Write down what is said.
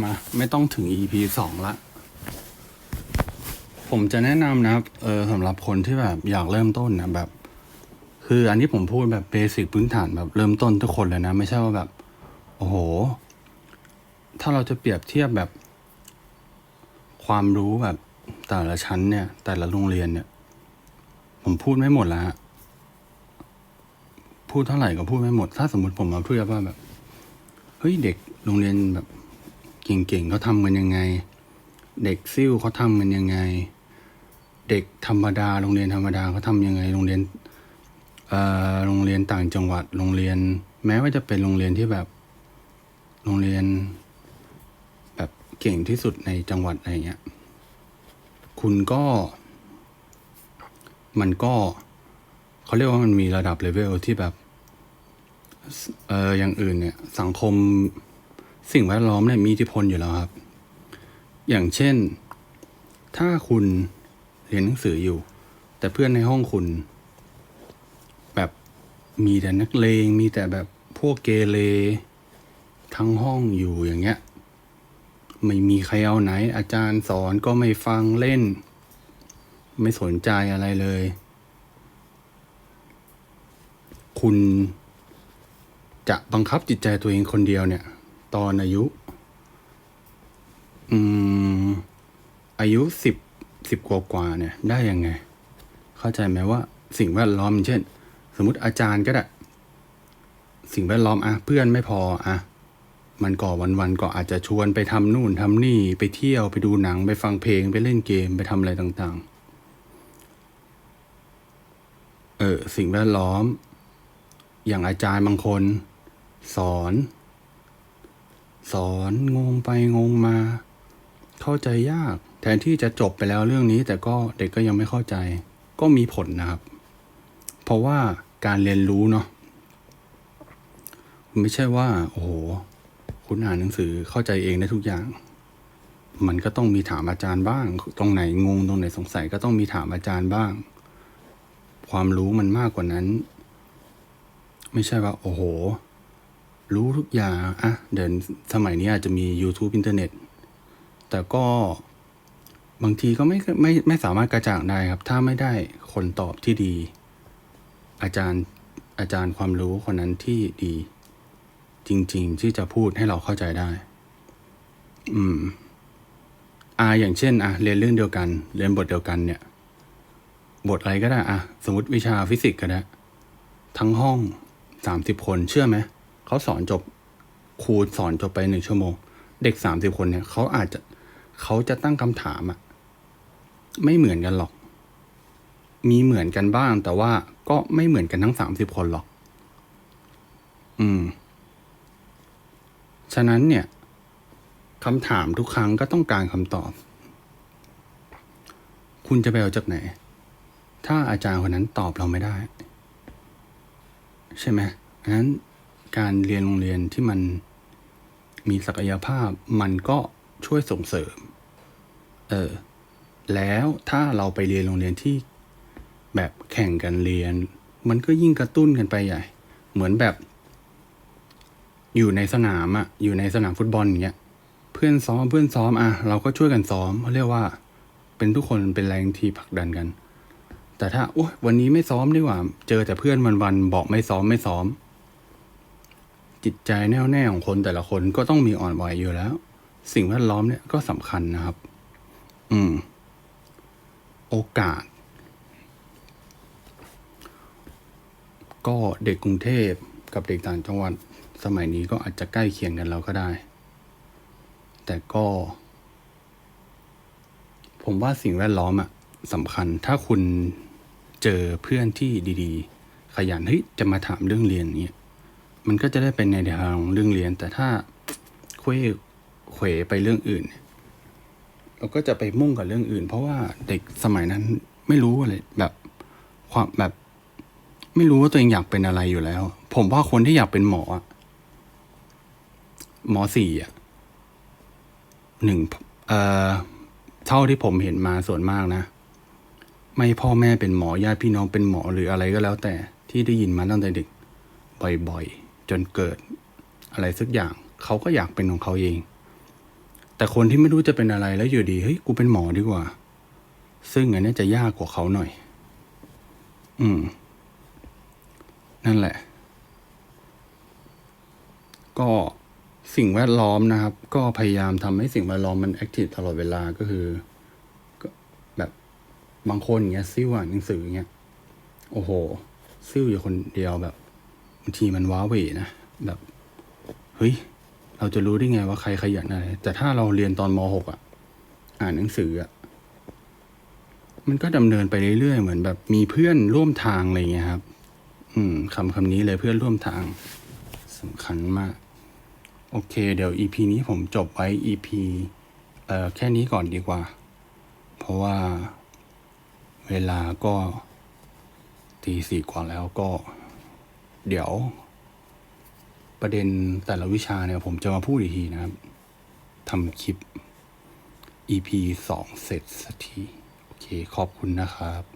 มา ไม่ต้องถึง EP สองละ ผมจะแนะนำนะครับ เออสำหรับคนที่แบบอยากเริ่มต้นนะแบบ คืออันนี้ผมพูดแบบเบสิกพื้นฐานแบบเริ่มต้นทุกคนเลยนะ ไม่ใช่ว่าแบบ โอ้โห ถ้าเราจะเปรียบเทียบแบบ ความรู้แบบแต่ละชั้นเนี่ย แต่ละโรงเรียนเนี่ย ผมพูดไม่หมดแล้วฮะพูดเท่าไหร่ก็พูดไม่หมด ถ้าสมมติผมมาพูดว่าแบบ เฮ้ยเด็กโรงเรียนแบบ เก่งๆเขาทำกันยังไง เด็กซิ่วเขาทำกันยังไง เด็กธรรมดาโรงเรียนธรรมดาเขาทำยังไงโรงเรียนเอ่อโรงเรียนต่างจังหวัดโรงเรียน แม้ว่าจะเป็นโรงเรียนที่แบบ โรงเรียน แบบเก่งที่สุดในจังหวัดอะไรเงี้ยคุณก็ มันก็เขาเรียกว่ามันมีระดับเลเวลที่แบบเอออย่างอื่นเนี่ย สังคม สิ่งแวดล้อมเนี่ยมีอิทธิพลอยู่แล้วครับ อย่างเช่น ถ้าคุณเรียนหนังสืออยู่ แต่เพื่อนในห้องคุณ แบบมีแต่นักเลง มีแต่แบบพวกเกเรทั้งห้องอยู่อย่างเงี้ย ไม่มีใครเอาไหน อาจารย์สอนก็ไม่ฟังเล่น ไม่สนใจอะไรเลย คุณจะบังคับจิตใจตัวเองคนเดียวเนี่ย ตอนอายุ อืม อายุสิบสิบกว่ากว่าเนี่ย ได้ยังไง เข้าใจไหมว่า สิ่งแวดล้อมเช่น สมมติอาจารย์ก็ได้สิ่งแวดล้อมอะเพื่อนไม่พออะมันก่อวันๆก็อาจจะชวนไปทำนู่นทำนี่ไปเที่ยวไปดูหนังไปฟังเพลงไปเล่นเกมไปทำอะไรต่างๆ เออสิ่งแวดล้อม อย่างอาจารย์บางคน สอน สอนงงไปงงมา เข้าใจยาก แทนที่จะจบไปแล้วเรื่องนี้ แต่ก็เด็กก็ยังไม่เข้าใจ ก็มีผลนะครับ เพราะว่าการเรียนรู้เนาะไม่ใช่ว่า โอ้โห คุณอ่านหนังสือเข้าใจเองได้ทุกอย่าง มันก็ต้องมีถามอาจารย์บ้าง ตรงไหนงงตรงไหนสงสัยก็ต้องมีถามอาจารย์บ้าง ความรู้มันมากกว่านั้น ไม่ใช่ว่า โอ้โห รู้ทุกอย่างอะเดี๋ยวสมัยนี้อาจจะมี YouTube อินเทอร์เน็ต แต่ก็บางทีก็ไม่ไม่ไม่สามารถกระจ่างได้ครับ ถ้าไม่ได้คนตอบที่ดี อาจารย์อาจารย์ความรู้คนนั้นที่ดี จริง ๆ ที่จะพูดให้เราเข้าใจได้ อืมอ่าอย่างเช่นอะเรียนเรื่องเดียวกัน เรียนบทเดียวกันเนี่ย บทอะไรก็ได้อะสมมติวิชาฟิสิกส์ก็ได้ ทั้งห้องสามสิบคนเชื่อไหม เขาสอนจบครูสอนจบไปหนึ่งชั่วโมง เด็กสามสิบคนเนี่ยเขาอาจจะเขาจะตั้งคำถามอะไม่เหมือนกันหรอก มีเหมือนกันบ้าง แต่ว่าก็ไม่เหมือนกันทั้งสามสิบคนหรอก อืม ฉะนั้นเนี่ยคำถามทุกครั้งก็ต้องการคำตอบ คุณจะไปเอาจากไหน ถ้าอาจารย์คนนั้นตอบเราไม่ได้ ใช่ไหมงั้น การเรียนโรงเรียนที่มันมีศักยภาพมันก็ช่วยส่งเสริม เออ แล้วถ้าเราไปเรียนโรงเรียนที่แบบแข่งกันเรียน มันก็ยิ่งกระตุ้นกันไปใหญ่ เหมือนแบบ อยู่ในสนามอะอยู่ในสนามฟุตบอลอย่างเงี้ย เพื่อนซ้อมเพื่อนซ้อมอะเราก็ช่วยกันซ้อมเขาเรียกว่า เป็นทุกคนเป็นแรงที่ผลักดันกัน แต่ถ้าโอ้ยวันนี้ไม่ซ้อมดีกว่า เจอแต่เพื่อนวันๆบอกไม่ซ้อมไม่ซ้อม จิตใจแน่วแน่ของคนแต่ละคนก็ต้องมีอ่อนไหวอยู่แล้ว สิ่งแวดล้อมเนี่ยก็สำคัญนะครับ อืม โอกาส ก็เด็กกรุงเทพกับเด็กต่างจังหวัดสมัยนี้ก็อาจจะใกล้เคียงกันแล้วก็ได้ แต่ก็ ผมว่าสิ่งแวดล้อมอะสำคัญ ถ้าคุณเจอเพื่อนที่ดี ๆ ขยันเฮ้ยจะมาถามเรื่องเรียนเนี้ย มันก็จะได้เป็นในทางเรื่องเรียน แต่ถ้าคว้เขวไปเรื่องอื่น เราก็จะไปมุ่งกับเรื่องอื่น เพราะว่าเด็กสมัยนั้นไม่รู้อะไรแบบความแบบ ไม่รู้ว่าตัวเองอยากเป็นอะไรอยู่แล้ว ผมว่าคนที่อยากเป็นหมออะหมอสี่อะหนึ่งเอ่อเท่าที่ผมเห็นมาส่วนมากนะ ไม่พ่อแม่เป็นหมอญาติพี่น้องเป็นหมอหรืออะไรก็แล้วแต่ที่ได้ยินมาตั้งแต่เด็กบ่อยๆ จนเกิดอะไรสักอย่างเขาก็อยากเป็นของเขาเอง แต่คนที่ไม่รู้จะเป็นอะไรแล้วอยู่ดีเฮ้ยกูเป็นหมอดีกว่า ซึ่งอันนี้จะยากกว่าเขาหน่อย อืม นั่นแหละ ก็สิ่งแวดล้อมนะครับ ก็พยายามทำให้สิ่งแวดล้อมมันแอคทีฟตลอดเวลาก็คือแบบบางคนอย่างเงี้ยซิ่วอ่านหนังสืออย่างเงี้ยโอ้โหซิ่วอยู่คนเดียวแบบ บางทีมันว้าเหวนะแบบเฮ้ยเราจะรู้ได้ไงว่าใครขยันอะไร แต่ถ้าเราเรียนตอนมหกอะ อ่านหนังสืออะมันก็ดำเนินไปเรื่อยๆ เหมือนแบบมีเพื่อนร่วมทางอะไรเงี้ยครับ อืมคำคำนี้เลยเพื่อนร่วมทางสำคัญมาก โอเค เดี๋ยว EP นี้ผมจบไว้ EP เอ่อแค่นี้ก่อนดีกว่า เพราะว่าเวลาก็ตีสี่กว่าแล้วก็ เดี๋ยว ประเด็นแต่ละวิชาเนี่ยผมจะมาพูดอีกทีนะครับทำคลิป EP สองเสร็จสักที โอเค ขอบคุณนะครับ